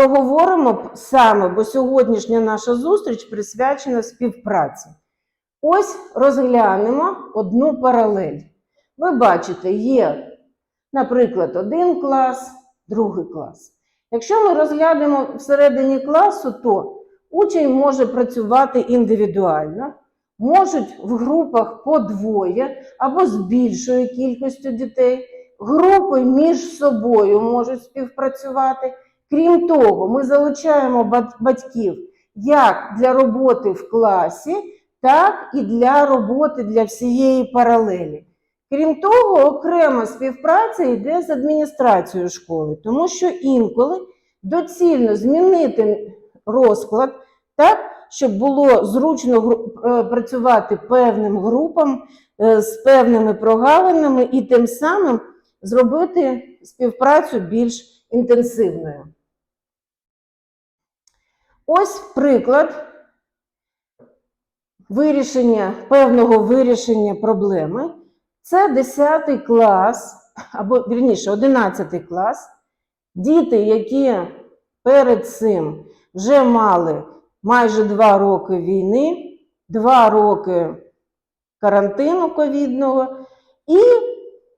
проговоримо саме, бо сьогоднішня наша зустріч присвячена співпраці. Ось розглянемо одну паралель. Ви бачите, є, наприклад, один клас, другий клас. Якщо ми розглянемо всередині класу, то учень може працювати індивідуально, можуть в групах по двоє або з більшою кількістю дітей. Групи між собою можуть співпрацювати. Крім того, ми залучаємо батьків як для роботи в класі, так і для роботи для всієї паралелі. Крім того, окрема співпраця йде з адміністрацією школи, тому що інколи доцільно змінити розклад так, щоб було зручно е, працювати певним групам е, з певними прогалинами і тим самим зробити співпрацю більш інтенсивною. Ось приклад вирішення певного вирішення проблеми. Це 10 клас, або вірніше, 11 клас. Діти, які перед цим вже мали майже 2 роки війни, 2 роки карантину ковідного, і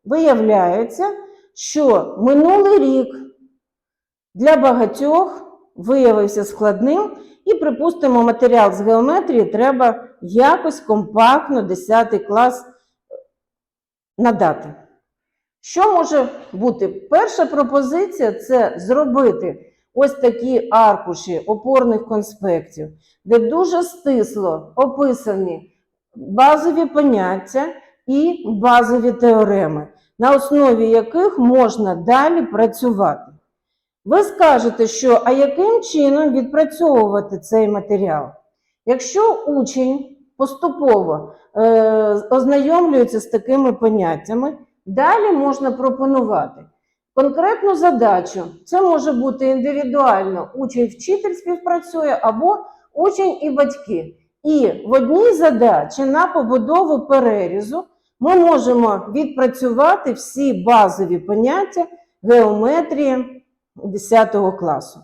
виявляється, що минулий рік для багатьох виявився складним, і, припустимо, матеріал з геометрії треба якось компактно 10 клас надати. Що може бути? Перша пропозиція це зробити ось такі аркуші опорних конспектів, де дуже стисло описані базові поняття і базові теореми, на основі яких можна далі працювати. Ви скажете, що а яким чином відпрацьовувати цей матеріал? Якщо учень поступово е, ознайомлюється з такими поняттями, далі можна пропонувати конкретну задачу. Це може бути індивідуально, учень-вчитель співпрацює або учень і батьки. І в одній задачі на побудову перерізу ми можемо відпрацювати всі базові поняття геометрії 10 класу.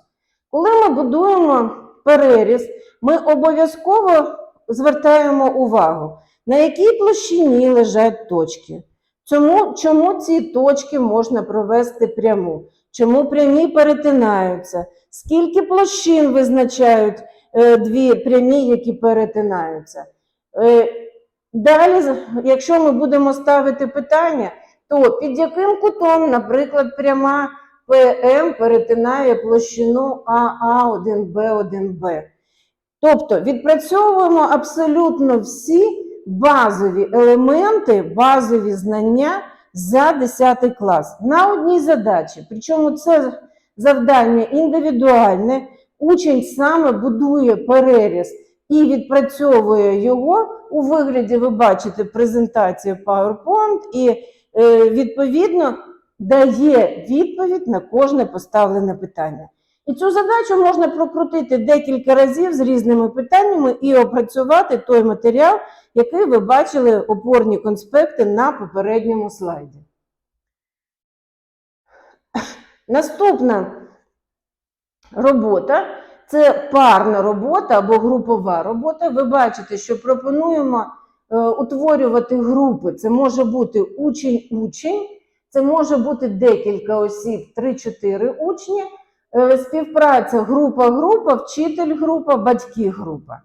Коли ми будуємо переріз, ми обов'язково звертаємо увагу, на якій площині лежать точки. Чому, чому ці точки можна провести пряму? Чому прямі перетинаються? Скільки площин визначають е, дві прямі, які перетинаються? Е, далі, якщо ми будемо ставити питання, то під яким кутом, наприклад, пряма ПМ перетинає площину АА1Б1Б. Тобто відпрацьовуємо абсолютно всі базові елементи, базові знання за 10 клас на одній задачі. Причому це завдання індивідуальне. Учень саме будує переріз і відпрацьовує його у вигляді, ви бачите, презентацію PowerPoint, і е, відповідно дає відповідь на кожне поставлене питання. І цю задачу можна прокрутити декілька разів з різними питаннями і опрацювати той матеріал, який ви бачили опорні конспекти на попередньому слайді. Наступна робота це парна робота або групова робота. Ви бачите, що пропонуємо е, утворювати групи. Це може бути учень-учень, це може бути декілька осіб, 3-4 учні, е, співпраця група-група, вчитель-група, батьки-група.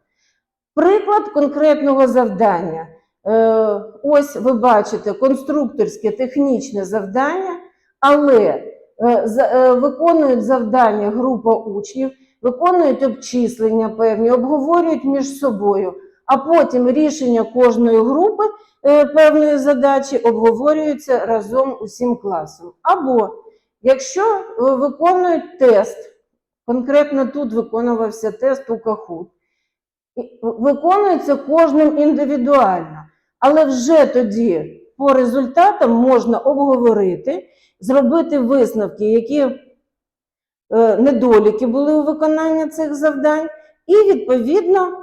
Приклад конкретного завдання. Е, Ось ви бачите конструкторське технічне завдання, але е, виконують завдання група учнів, виконують обчислення певні, обговорюють між собою, а потім рішення кожної групи е, певної задачі обговорюються разом усім класом. Або якщо е, виконують тест, конкретно тут виконувався тест у Кахут, виконується кожним індивідуально. Але вже тоді по результатам можна обговорити, зробити висновки, які е, недоліки були у виконанні цих завдань, і відповідно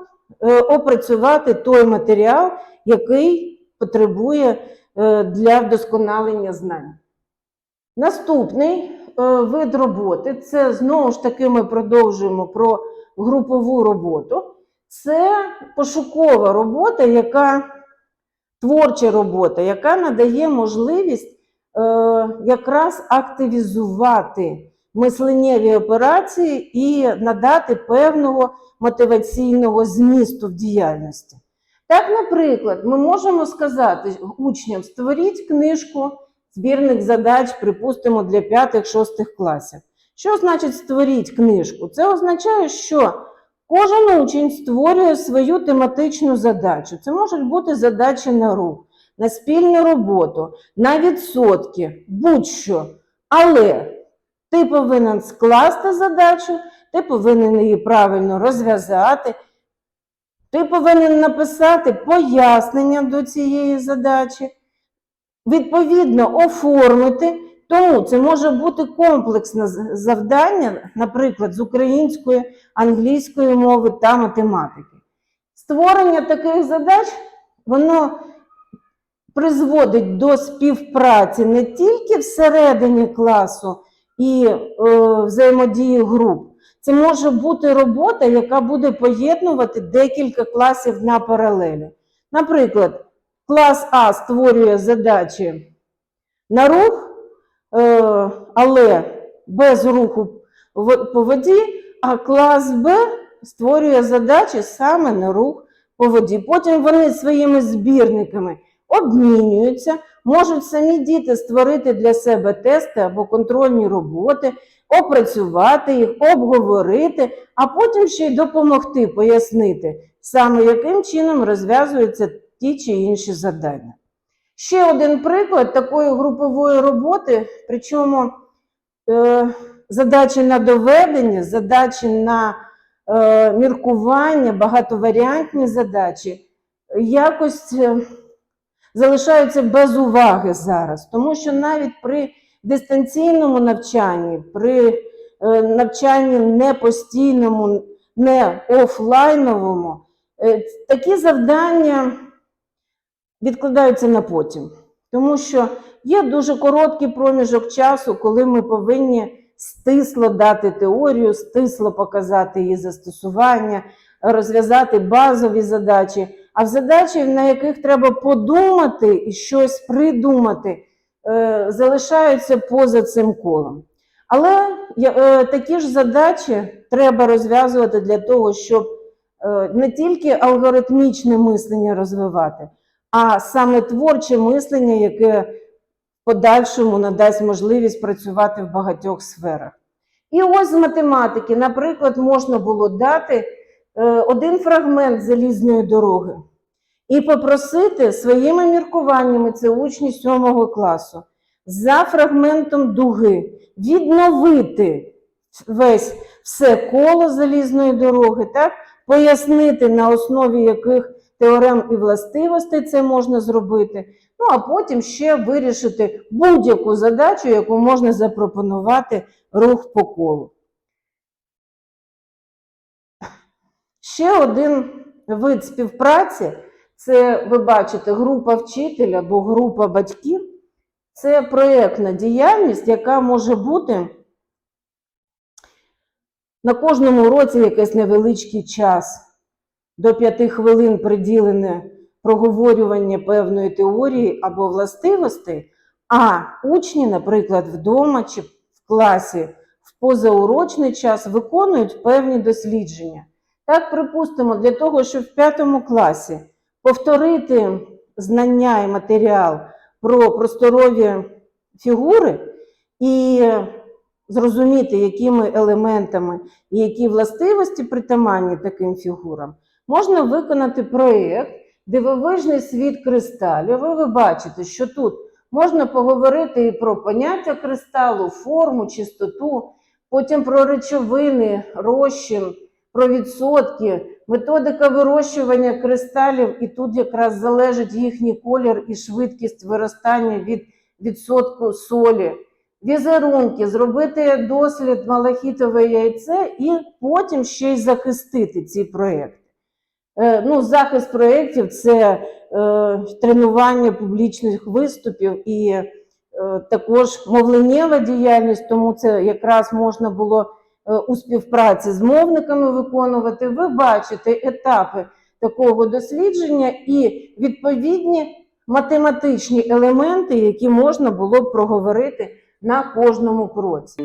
опрацювати той матеріал, який потребує е, для вдосконалення знань. Наступний вид роботи, це знову ж таки ми продовжуємо про групову роботу. Це пошукова робота, яка творча робота, яка надає можливість е, якраз активізувати мисленнєві операції і надати певного мотиваційного змісту в діяльності. Так, наприклад, ми можемо сказати учням: створіть книжку, збірник задач, припустимо, для 5-6 класів. Що значить створіть книжку? Це означає, що кожен учень створює свою тематичну задачу. Це можуть бути задачі на рух, на спільну роботу, на відсотки, будь-що. Але ти повинен скласти задачу, ти повинен її правильно розв'язати. Ти повинен написати пояснення до цієї задачі, відповідно оформити. Тому це може бути комплексне завдання, наприклад, з української, англійської мови та математики. Створення таких задач воно призводить до співпраці не тільки всередині класу і е, взаємодії груп. Це може бути робота, яка буде поєднувати декілька класів на паралелі. Наприклад, клас А створює задачі на рух, е, але без руху по воді, а клас Б створює задачі саме на рух по воді. Потім вони своїми збірниками обмінюються, можуть самі діти створити для себе тести або контрольні роботи, опрацювати їх, обговорити, а потім ще й допомогти пояснити, саме яким чином розв'язуються ті чи інші завдання. Ще один приклад такої групової роботи, причому е, задачі на доведення, задачі на е, міркування, багатоваріантні задачі якось е, залишаються без уваги зараз, тому що навіть при дистанційному навчанні, при е, навчанні не постійному, не офлайновому, е, такі завдання відкладаються на потім. Тому що є дуже короткий проміжок часу, коли ми повинні стисло дати теорію, стисло показати її застосування, розв'язати базові задачі. А в задачі, на яких треба подумати і щось придумати, е, залишаються поза цим колом. Але е, такі ж задачі треба розв'язувати для того, щоб е, не тільки алгоритмічне мислення розвивати, а саме творче мислення, яке в подальшому надасть можливість працювати в багатьох сферах. І ось з математики, наприклад, можна було дати один фрагмент залізної дороги і попросити своїми міркуваннями, це учні сьомого класу, за фрагментом дуги відновити весь все коло залізної дороги, так? пояснити на основі яких теорем і властивостей це можна зробити. Ну а потім ще вирішити будь-яку задачу, яку можна запропонувати рух по колу. Ще один вид співпраці це, ви бачите, група вчителя або група батьків. Це проєктна діяльність, яка може бути на кожному уроці якийсь невеличкий час, до п'яти хвилин приділене проговорювання певної теорії або властивостей, а учні, наприклад, вдома чи в класі в позаурочний час виконують певні дослідження. Так, припустимо, для того, щоб в п'ятому класі повторити знання і матеріал про просторові фігури і зрозуміти, якими елементами і які властивості притаманні таким фігурам, можна виконати проєкт Дивовижний світ кристалів. Ви, бачите, що тут можна поговорити і про поняття кристалу, форму, чистоту, потім про речовини, розчин, про відсотки, методика вирощування кристалів, і тут якраз залежить їхній колір і швидкість виростання від відсотку солі. Візерунки, зробити дослід малахітове яйце і потім ще й захистити ці проєкти. Е, Ну, захист проєктів це е, тренування публічних виступів і е, також мовленнєва діяльність, тому це якраз можна було у співпраці з мовниками виконувати. Ви бачите етапи такого дослідження і відповідні математичні елементи, які можна було б проговорити на кожному кроці.